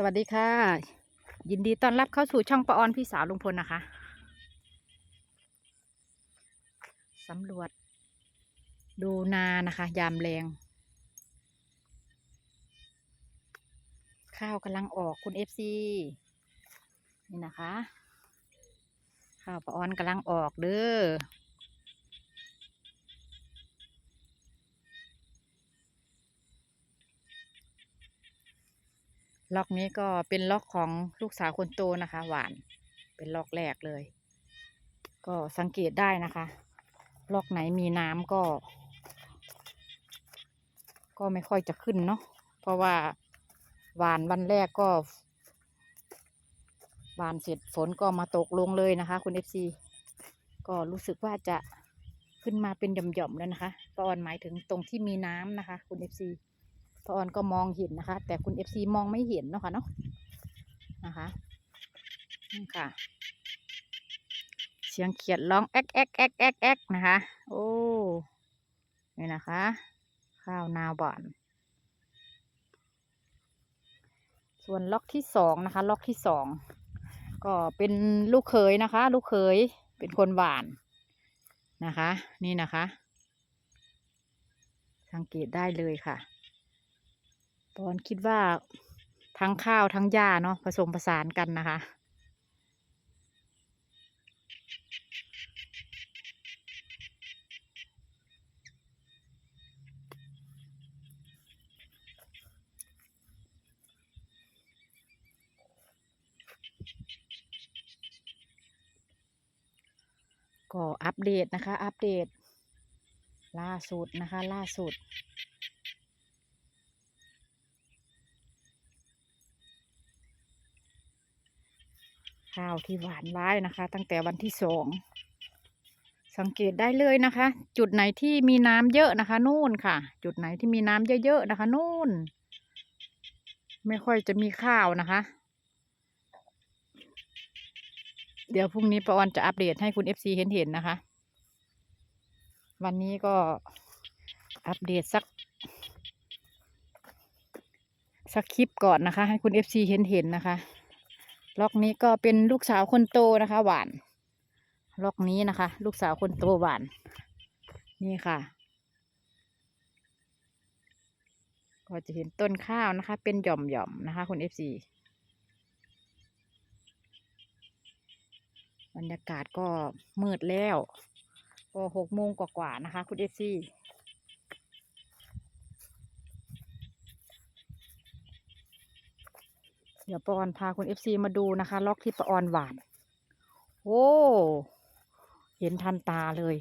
สวัสดีค่ะ ยินดีต้อนรับเข้าสู่ช่องปะออนพี่สาวลุงพลนะคะสำรวจ ดูนานะคะ ยามแรง ข้าวกำลังออกคุณเอฟซีนี่นะคะ ข้าวปะออนกำลังออกเด้อ ล็อกนี้ก็เป็นล็อกของลูกสาวคนโตนะคะ หวาน เป็นล็อกแรกเลย ก็สังเกตได้นะคะ ล็อกไหนมีน้ำก็ ก็ไม่ค่อยจะขึ้นเนาะเพราะว่าหวานวันแรกก็หวานเสร็จฝนก็มาตกลงเลยนะคะ คุณเอฟซีก็รู้สึกว่าจะขึ้นมาเป็นหย่อมๆแล้วนะคะปาออนหมายถึงตรงที่มีน้ำนะคะ คุณเอฟซี ปาออนก็มองเห็นนะคะ แต่คุณเอฟซีมองไม่เห็นเนาะค่ะเนาะนะคะนี่ค่ะ เสียงเขียดร้องแอ๊กแอ๊กแอ๊กแอ๊กแอ๊กนะคะ โอ้นี่นะคะ ข้าวนาหวานส่วนล็อกที่สองนะคะ ล็อกที่สองก็เป็นลูกเขยนะคะ ลูกเขยเป็นคนหวานนะคะ นี่นะคะ สังเกตได้เลยค่ะ ตอนคิดว่าทั้งข้าวทั้งหญ้าเนาะผสมผสานกันนะคะ ก็อัปเดตนะคะ อัปเดต ล่าสุดนะคะ ล่าสุด ข้าวที่หวานไว้นะคะ ตั้งแต่วันที่สองสังเกตได้เลยนะคะ จุดไหนที่มีน้ำเยอะนะคะ นู่นค่ะ จุดไหนที่มีน้ำเยอะๆนะคะ นู่น ไม่ค่อยจะมีข้าวนะคะ เดี๋ยวพรุ่งนี้ประวันจะอัปเดตให้คุณ FC เห็นเห็นๆนะคะ วันนี้ก็อัปเดตสัก สักคลิปก่อนนะคะ ให้คุณ FC เห็นเห็นๆนะคะ ล็อกนี้ก็เป็นลูกสาวคนโตนะคะ หวาน ล็อกนี้นะคะ ลูกสาวคนโตหวาน นี่ค่ะ ก็จะเห็นต้นข้าวนะคะ เป็นหย่อมๆนะคะ คุณ FC บรรยากาศก็มืดแล้วก็หกโมงกว่าๆนะคะ คุณเอฟซี เดี๋ยวปอนพาคุณเอฟซีมาดูนะคะ ล็อกที่ปอนหวาน โอ้ เห็นทันตาเลย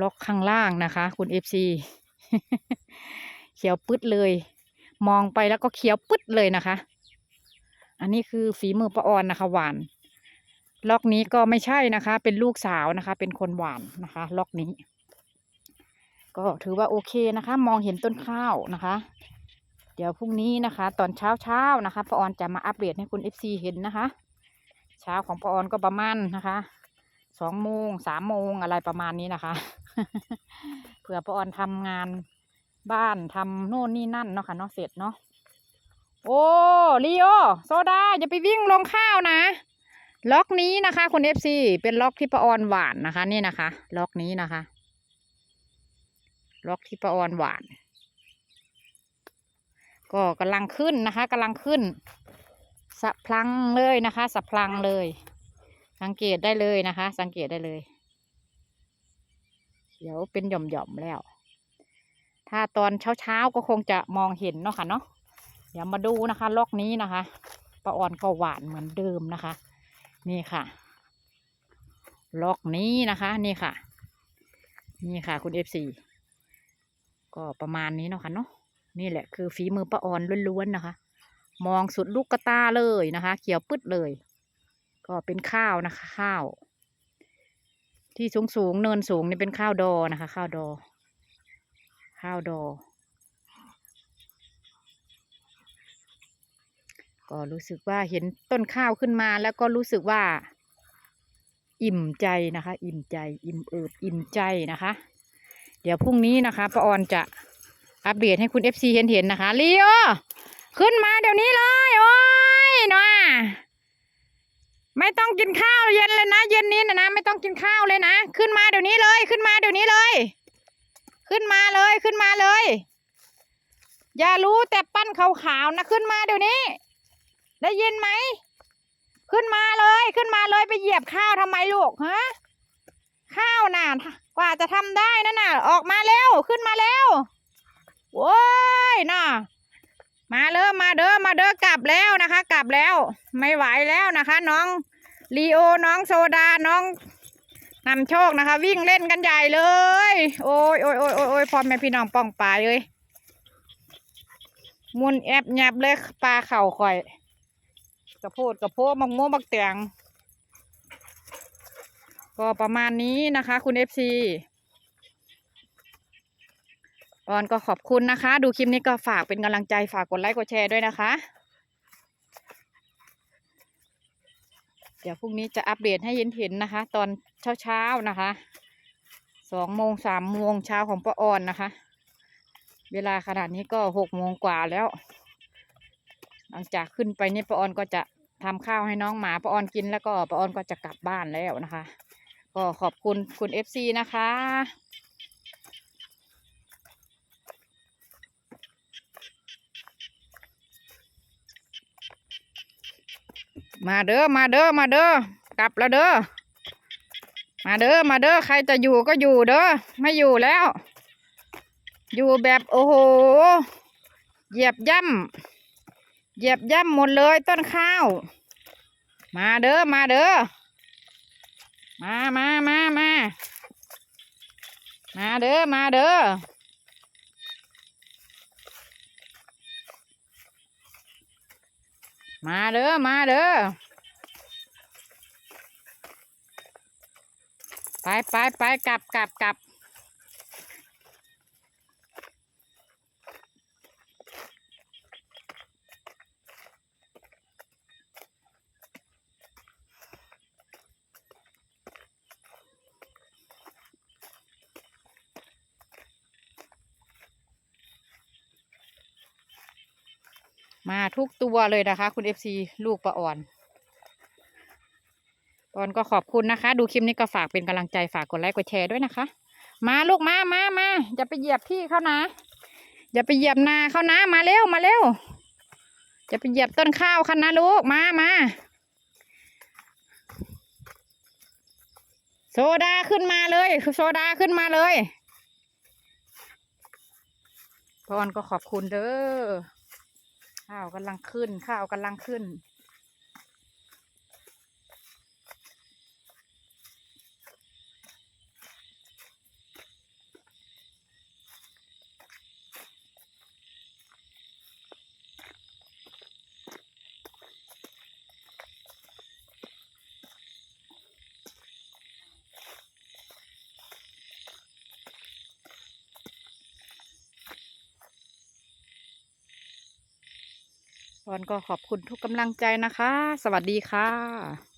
ล็อกข้างล่างนะคะ คุณเอฟซีเขียวปึ๊ดเลย มองไปแล้วก็เขียวปึ๊ดเลยนะคะ อันนี้คือฝีมือปอนนะคะ หวาน ล็อกนี้ก็ไม่ใช่นะคะ เป็นลูกสาวนะคะ เป็นคนหวานนะคะ ล็อกนี้ ก็ถือว่าโอเคนะคะ มองเห็นต้นข้าวนะคะ เดี๋ยวพรุ่งนี้นะคะ ตอนเช้าเช้านะคะปาออนจะมาอัปเดตให้คุณเอฟซีเห็นนะคะ เช้าของปาออนก็ประมาณนะคะสองโมงสามโมงอะไรประมาณนี้นะคะเผื่อปาออนทำงานบ้านทำโน่นนี่นั่นเนาะค่ะเนาะเสร็จเนาะโอ้ลีโอโซดาอย่าไปวิ่งลงข้าวนะล็อกนี้นะคะคุณเอฟซีเป็นล็อกที่ประออนหวานนะคะ นี่นะคะ ล็อกนี้นะคะ ล็อกที่ประออนหวาน ก็กำลังขึ้นนะคะกำลังขึ้นสะพลังเลยนะคะสะพลังเลย สังเกตได้เลยนะคะ สังเกตได้เลย เดี๋ยวเป็นหย่อมๆแล้ว ถ้าตอนเช้าๆก็คงจะมองเห็นเนาะค่ะเนาะเดี๋ยวมาดูนะคะล็อกนี้นะคะประอ่อนก็หวานเหมือนเดิมนะคะ นี่ค่ะล็อกนี้นะคะนี่ค่ะ นี่ค่ะคุณเอฟซีก็ประมาณนี้เนาะค่ะเนาะ นี่แหละคือฝีมือป้าออนล้วนๆนะคะ มองสุดลูกกระตาเลยนะคะ เขียวปึ๊ดเลย ก็เป็นข้าวนะคะ ข้าว ที่สูงสูงๆเนินสูงนี่เป็นข้าวดอนะคะ ข้าวดอ ข้าวดอ ก็รู้สึกว่าเห็นต้นข้าวขึ้นมาแล้วก็รู้สึกว่า อิ่มใจนะคะ อิ่มใจ อิ่มเอิบอิ่มใจนะคะ เดี๋ยวพรุ่งนี้นะคะป้าออนจะ อัปเดตให้คุณ FC เห็นเห็นนะคะลีโอขึ้นมาเดี๋ยวนี้เลย โอ้ยน่าไม่ต้องกินข้าวเย็นเลยนะ เย็นนี้นะนะไม่ต้องกินข้าวเลยนะ ขึ้นมาเดี๋ยวนี้เลยขึ้นมาเดี๋ยวนี้เลย ขึ้นมาเลยขึ้นมาเลย อย่ารู้แต่ปั้นขาวๆนะขึ้นมาเดี๋ยวนี้ ได้ยินไหมขึ้นมาเลยขึ้นมาเลยไปเหยียบข้าวทำไมลูกฮะข้าวน่ะกว่าจะทำได้นั่นน่ะ ออกมาเร็วขึ้นมาเร็ว โว้ยน่ะมาเด้อมาเด้อมาเด้อกลับแล้วนะคะ กลับแล้ว ไม่ไหวแล้วนะคะ น้องลีโอน้องโซดาน้องนำโชคนะคะ วิ่งเล่นกันใหญ่เลย โอ้ยโอ้ยโอ้ยโอ้ยอยพ่อแม่พี่น้องป้องปลาเลยมุนแอบแยบเลยปลาเข่าข่อย กระโพดกระโพดมังโม่วงบักเตียงก็ประมาณนี้นะคะ คุณเอฟซี ออนก็ขอบคุณนะคะ ดูคลิปนี้ก็ฝากเป็นกำลังใจฝากกดไลค์กดแชร์ด้วยนะคะ เดี๋ยวพรุ่งนี้จะอัปเดตให้เห็นเห็นนะคะ ตอนเช้าๆนะคะสองโมงสามโมงเช้าของป้าออนนะคะ เวลาขนาดนี้ก็หกโมงกว่าแล้ว หลังจากขึ้นไปนี่ป้าออนก็จะทำข้าวให้น้องหมาป้าออนกินแล้วก็ป้าออนก็จะกลับบ้านแล้วนะคะ ก็ขอบคุณคุณเอฟซีนะคะ มาเด้อมาเด้อมาเด้อกลับแล้วเด้อมาเด้อมาเด้อใครจะอยู่ก็อยู่เด้อไม่อยู่แล้ว อยู่แบบโอ้โหเหยียบย่ำเหยียบย่ำหมดเลยต้นข้าว มาเด้อมาเด้อมามามามามาเด้อมาเด้อ มาเด้อ มาเด้อ ไปไปไปกลับกลับกลับ มาทุกตัวเลยนะคะ คุณเอฟซีลูกปลาอ่อนปอนก็ขอบคุณนะคะ ดูคลิปนี้ก็ฝากเป็นกำลังใจฝากกดไลค์กดแชร์ด้วยนะคะ มาลูกมามามาอย่าไปเหยียบที่เขานะ อย่าไปเหยียบนาเขานะมาเร็วมาเร็วอย่าไปเหยียบต้นข้าวคันนะลูกมามาโซดาขึ้นมาเลยโซดาขึ้นมาเลยปาอ่อนก็ขอบคุณเด้อ ข้าวกำลังขึ้น ข้าวกำลังขึ้น ตอนก็ขอบคุณทุกกำลังใจนะคะ สวัสดีค่ะ